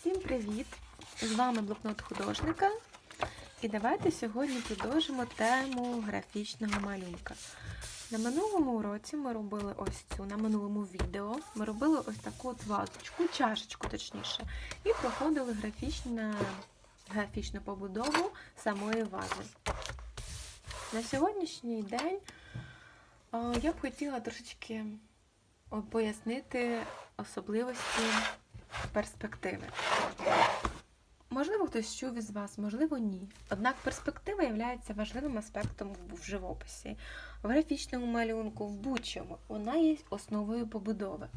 Всім привіт! З вами блокнот художника. І давайте сьогодні продовжимо тему графічного малюнка. На минулому уроці ми робили ось цю, на минулому відео ми робили ось таку от вазочку, чашечку точніше, і проходили графічна, графічну побудову самої вази. На сьогоднішній день я б хотіла трошечки пояснити особливості перспективи. Можливо, хтось чув із вас, можливо, ні. Однак перспектива є важливим аспектом в живописі, в графічному малюнку, в будь-чому. Вона є основою побудови.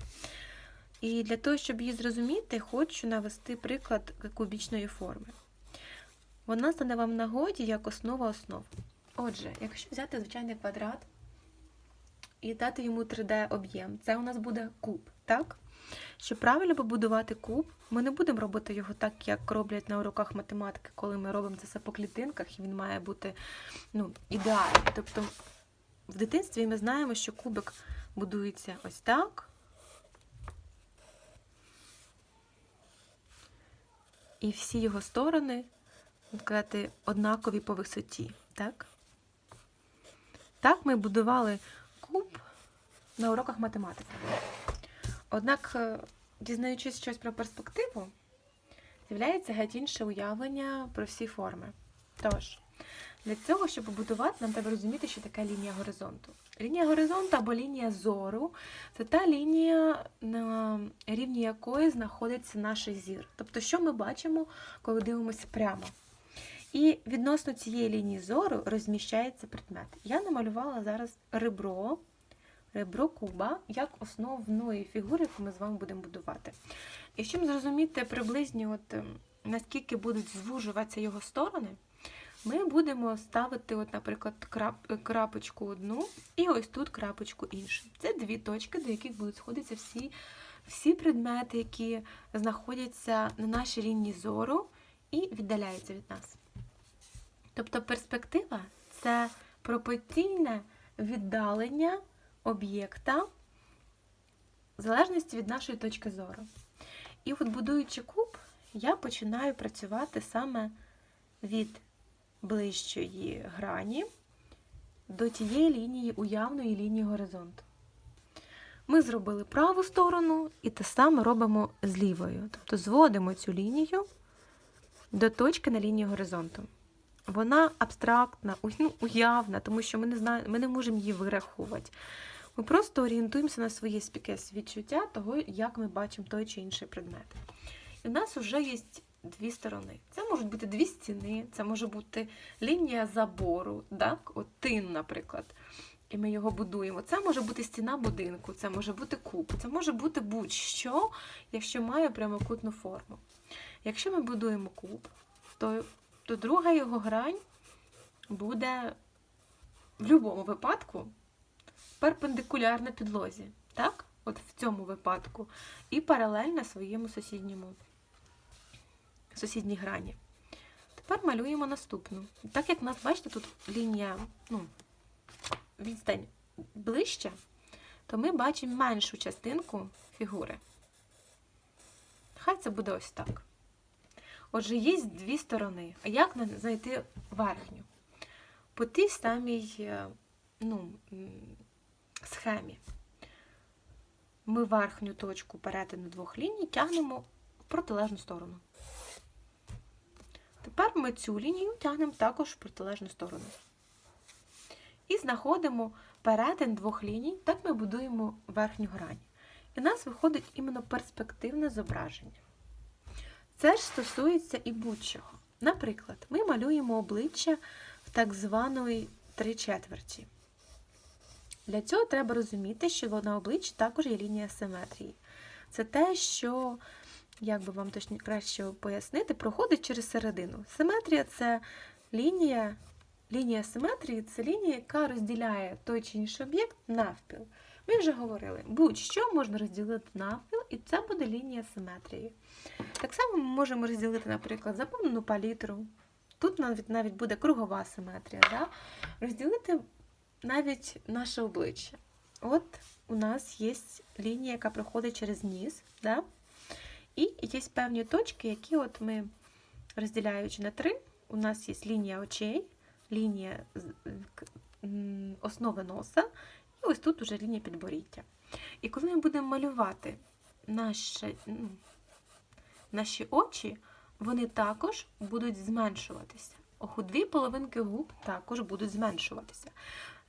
І для того, щоб її зрозуміти, хочу навести приклад кубічної форми. Вона стане вам нагоді як основа основ. Отже, якщо взяти звичайний квадрат і дати йому 3D-об'єм, це у нас буде куб, так? Щоб правильно побудувати куб, ми не будемо робити його так, як роблять на уроках математики, коли ми робимо це все по клітинках, і він має бути ну, ідеальний. Тобто в дитинстві ми знаємо, що кубик будується ось так. І всі його сторони, сказати, однакові по висоті. Так? Так ми будували куб на уроках математики. Однак, е, дізнаючись щось про перспективу, з'являється геть інше уявлення про всі форми. Тож, для цього, щоб побудувати, нам треба розуміти, що таке лінія горизонту. Лінія горизонту або лінія зору це та лінія, на рівні якої знаходиться наш зір. Тобто, що ми бачимо, коли дивимося прямо. І відносно цієї лінії зору розміщається предмет. Я намалювала зараз ребро ребро куба як основної фігури, яку ми з вами будемо будувати. І щоб зрозуміти приблизно, от, ем, наскільки будуть звужуватися його сторони, ми будемо ставити, от, наприклад, крап, крапочку одну і ось тут крапочку іншу. Це дві точки, до яких будуть сходитися всі, всі предмети, які знаходяться на нашій лінії зору і віддаляються від нас. Тобто перспектива це пропорційне віддалення об'єкта в залежності від нашої точки зору. І от будуючи куб, я починаю працювати саме від ближчої грані до тієї лінії уявної лінії горизонту. Ми зробили праву сторону і те саме робимо з лівою. Тобто зводимо цю лінію до точки на лінії горизонту. Вона абстрактна, ну, уявна, тому що ми не знаємо, ми не можемо її вирахувати. Ми просто орієнтуємося на своє спікес відчуття того, як ми бачимо той чи інший предмет. І в нас вже є дві сторони. Це можуть бути дві стіни, це може бути лінія забору, так? От тин, наприклад. І ми його будуємо. Це може бути стіна будинку, це може бути куб, це може бути будь-що, якщо має прямокутну форму. Якщо ми будуємо куб, то, то друга його грань буде в будь-якому випадку перпендикулярна підлозі, так? От в цьому випадку, і паралельно своєму сусідньому сусідній грані. Тепер малюємо наступну. Так як у нас, бачите, тут лінія, ну, відстань ближча, то ми бачимо меншу частинку фігури. Хай це буде ось так. Отже, є дві сторони. А як знайти верхню? По тій самій, е, ну, схемі. Ми верхню точку перетину двох ліній тягнемо в протилежну сторону. Тепер ми цю лінію тягнемо також в протилежну сторону. І знаходимо перетин двох ліній, так ми будуємо верхню грань. І у нас виходить іменно перспективне зображення. Це ж стосується і будь-чого. Наприклад, ми малюємо обличчя в так званої три четверті. Для цього треба розуміти, що на обличчі також є лінія симетрії. Це те, що, як би вам точно краще пояснити, проходить через середину. Симетрія це лінія, лінія симетрії це лінія, яка розділяє той чи інший об'єкт навпіл. Ми вже говорили, будь-що можна розділити навпіл, і це буде лінія симетрії. Так само ми можемо розділити, наприклад, заповнену палітру. Тут навіть навіть буде кругова симетрія. Да? Розділити навіть наше обличчя. От у нас є лінія, яка проходить через ніс. Да? І є певні точки, які от ми, розділяючи на три, у нас є лінія очей, лінія основи носа, і ось тут уже лінія підборіддя. І коли ми будемо малювати наші, наші очі, вони також будуть зменшуватися. Дві половинки губ також будуть зменшуватися.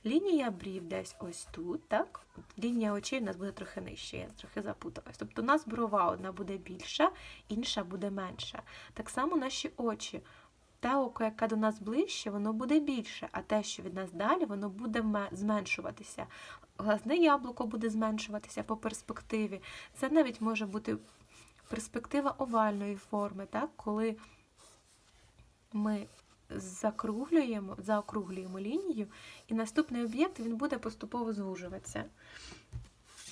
Лінія брів десь ось тут, так? Лінія очей у нас буде трохи нижче, я трохи запуталась. Тобто у нас брова одна буде більша, інша буде менша. Так само наші очі. Те око, яке до нас ближче, воно буде більше, а те, що від нас далі, воно буде зменшуватися. Глазне яблуко буде зменшуватися по перспективі. Це навіть може бути перспектива овальної форми, так? коли ми закруглюємо, заокруглюємо лінію, і наступний об'єкт він буде поступово звужуватися,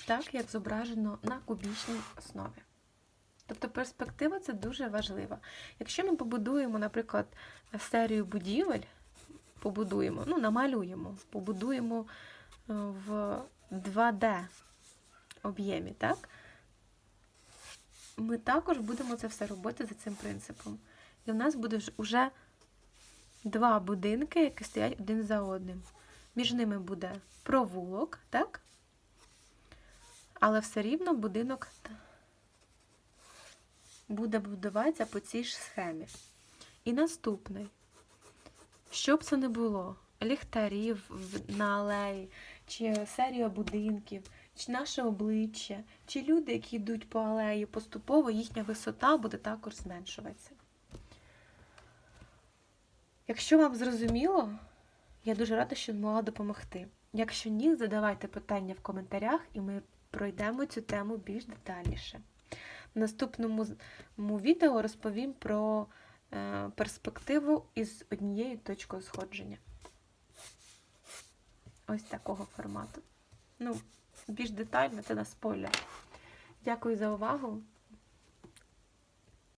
так як зображено на кубічній основі. Тобто перспектива це дуже важлива. Якщо ми побудуємо, наприклад, серію будівель, побудуємо, ну, намалюємо, побудуємо е, в 2D об'ємі, так? Ми також будемо це все робити за цим принципом. І в нас буде вже два будинки, які стоять один за одним. Між ними буде провулок, так? Але все рівно будинок буде будуватися по цій ж схемі. І наступний. Що б це не було, ліхтарів на алеї, чи серія будинків, чи наше обличчя, чи люди, які йдуть по алеї, поступово їхня висота буде також зменшуватися. Якщо вам зрозуміло, я дуже рада, що змогла допомогти. Якщо ні, задавайте питання в коментарях, і ми пройдемо цю тему більш детальніше. В наступному відео розповім про е, перспективу із однією точкою сходження. Ось такого формату. Ну, більш детально це на спойлер. Дякую за увагу.